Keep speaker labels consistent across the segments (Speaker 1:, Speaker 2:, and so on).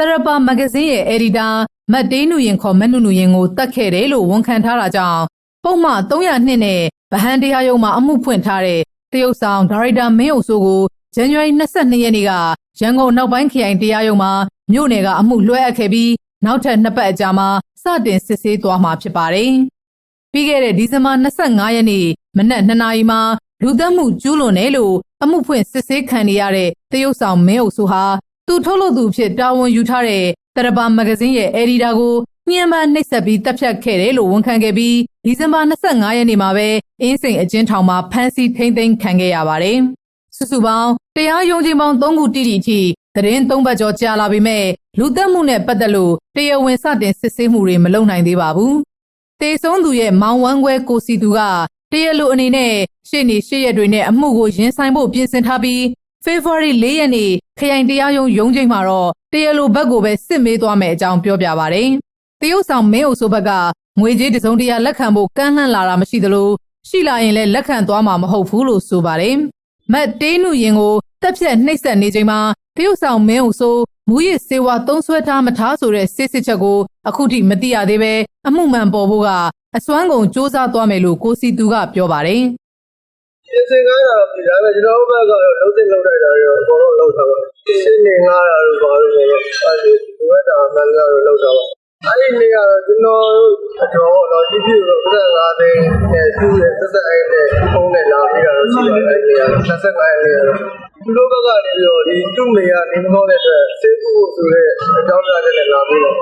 Speaker 1: တရပါမဂဇင်းရဲ့အယ်ဒီတာမတ်တေးနူရင်ခေါ်မတ်နုနူရင်ကိုတတ်ခဲ့တယ်လို့ဝန်ခံထားတာကြောင့်ပုံမှန်302နဲ့ဗဟန်တရားရုံးမှာအမှုဖွင့်ထားတဲ့တရုတ်ဆောင်ဒါရိုက်တာမင်းအုပ်စိုးကိုဇန်နဝါရီ22ရက်နေ့ကရန်ကုန်နောက်ပိုင်းခရိုင်တရားရုံးမှာမြို့နယ်ကအမှုလွှဲအပ်ခဲ့ပြီးနောက်ထပ်နှစ်ပတ်အကြာမှာစတင်စစ်ဆေးသွားမှာဖြစ်ပါတယ်။ပြီးခဲ့တဲ့ဒီဇင်ဘာ25ရက်နေ့မနက်2နာရီမှာလူသတ်မှုကျူးလွန်တယ်လို့အမှုဖွင့်စစ်ဆေးခံနေရတဲ့တရုတ်ဆောင်မင်းအုပ်စိုးဟာ သူထုတ်လို့သူဖြစ်တာဝန်ယူထားတဲ့တရပါမဂဇင်းရဲ့အယ်ဒီတာကိုညှဉ်းပန်းနှိပ်စက်ပြီးတပ်ဖြတ်ခဲ့တယ်လို့ဝန်ခံခဲ့ပြီးဒီဇင်ဘာ25ရက်နေ့မှာပဲအင်းစိန်အကျဉ်းထောင်မှာဖမ်းဆီးထိန်းသိမ်းခံခဲ့ရပါတယ်။စုစုပေါင်းတရားရုံးချင်းပေါင်း3ခုတိတိအထိသတင်း3ပတ်ကျော်ကြာလာပေမဲ့လူသက်မှုနဲ့ပတ်သက်လို့တရားဝင်စတင်စစ်ဆေးမှုတွေမလုပ်နိုင်သေးပါဘူး။တေဆုံးသူရဲ့မောင်ဝမ်းခွဲကိုစီသူကတရားလိုအနေနဲ့ရှေ့နေရှေ့ရက်တွေနဲ့အမှုကိုရင်ဆိုင်ဖို့ပြင်ဆင်ထားပြီး February 4ရက်နေ့ခရိုင်တရားရုံးရုံးချိန်မှာတော့တရားလိုဘက်ကိုပဲစစ်မေးသွားမယ်အကြောင်းပြောပြပါရယ်။တရုတ်ဆောင်မင်းအုပ်ဆိုဘက်ကငွေကြေးတစုံတရာလက်ခံဖို့ကမ်းလှမ်းလာတာမရှိသလိုရှိလာရင်လည်းလက်ခံသွားမှာမဟုတ်ဘူးလို့ဆိုပါတယ်။မတ်တေးနုရင်ကိုတက်ဖြတ်နှိပ်စက်နေချိန်မှာတရုတ်ဆောင်မင်းအုပ်ဆိုမူရစ်စေဝါသုံးဆွဲထားမထားဆိုတဲ့စစ်စစ်ချက်ကိုအခုထိမသိရသေးပဲအမှုမှန်ပေါ်ဖို့ကအစွမ်းကုန်စ조사သွားမယ်လို့ကိုစီသူကပြောပါတယ်။
Speaker 2: ပြင်ဆင်ခိုင်းတာတော့ဒီဒါပေမဲ့ကျွန်တော်တို့ဘက်ကတော့လုံးသိလုံးလိုက်တာရောအကုန်လုံးလုံးထားပါရှင်းနေငါတာတို့ဘာလို့လဲအဲဒီဒီဝက်တာမှန်ကတော့လုံးထားပါအဲ့ဒီနေ့ကတော့ကျွန်တော်တို့အတော်တော့ဒီပြည့်တော့55သိန်းနဲ့သူ့ရဲ့သက်သက်အဲ့နဲ့ဖုန်းနဲ့လာပြီးတော့ရှိတယ်အဲ့ဒီက25ရက်နေ့ကတော့သူတို့ဘက်ကနေပြီးတော့ဒီသူ့မေကနေမကောင်းတဲ့အတွက်စေကူဖို့ဆိုတဲ့အကြောင်းပြချက်နဲ့လာပြီးတော့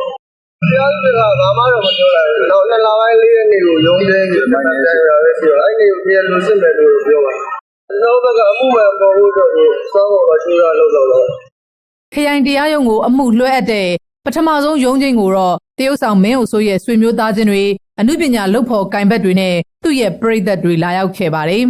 Speaker 2: တရားသူကဘာမှတော့မပြောလိုက်ဘူး။တော့နှစ်လပိုင်းလေးရက်နေ့ကိုရုံးသေးတယ်။တိုင်းတိုင်းရပဲရှိတော့အဲ့ဒီ ကိုပြန်လို့စစ်မယ်လို့ပြောပါတယ်။ကျွန်တော်ဘက်ကအမှုမှန်ပေါ်ဖို့အတွက်ကိုစောင့်တော့ရှိရလို့တော့တော့
Speaker 1: ခရိုင်တရားရုံးကိုအမှုလွှဲအပ်တဲ့ပထမဆုံးရုံးချင်းကိုတော့တရုတ်ဆောင်မင်းအုပ်စိုးရဲ့ဆွေမျိုးသားချင်းတွေအမှုပညာလုပ်ဖို့ကင်ဘက်တွေနဲ့သူ့ရဲ့ပြည်သက်တွေလာရောက်ခဲ့ပါတယ်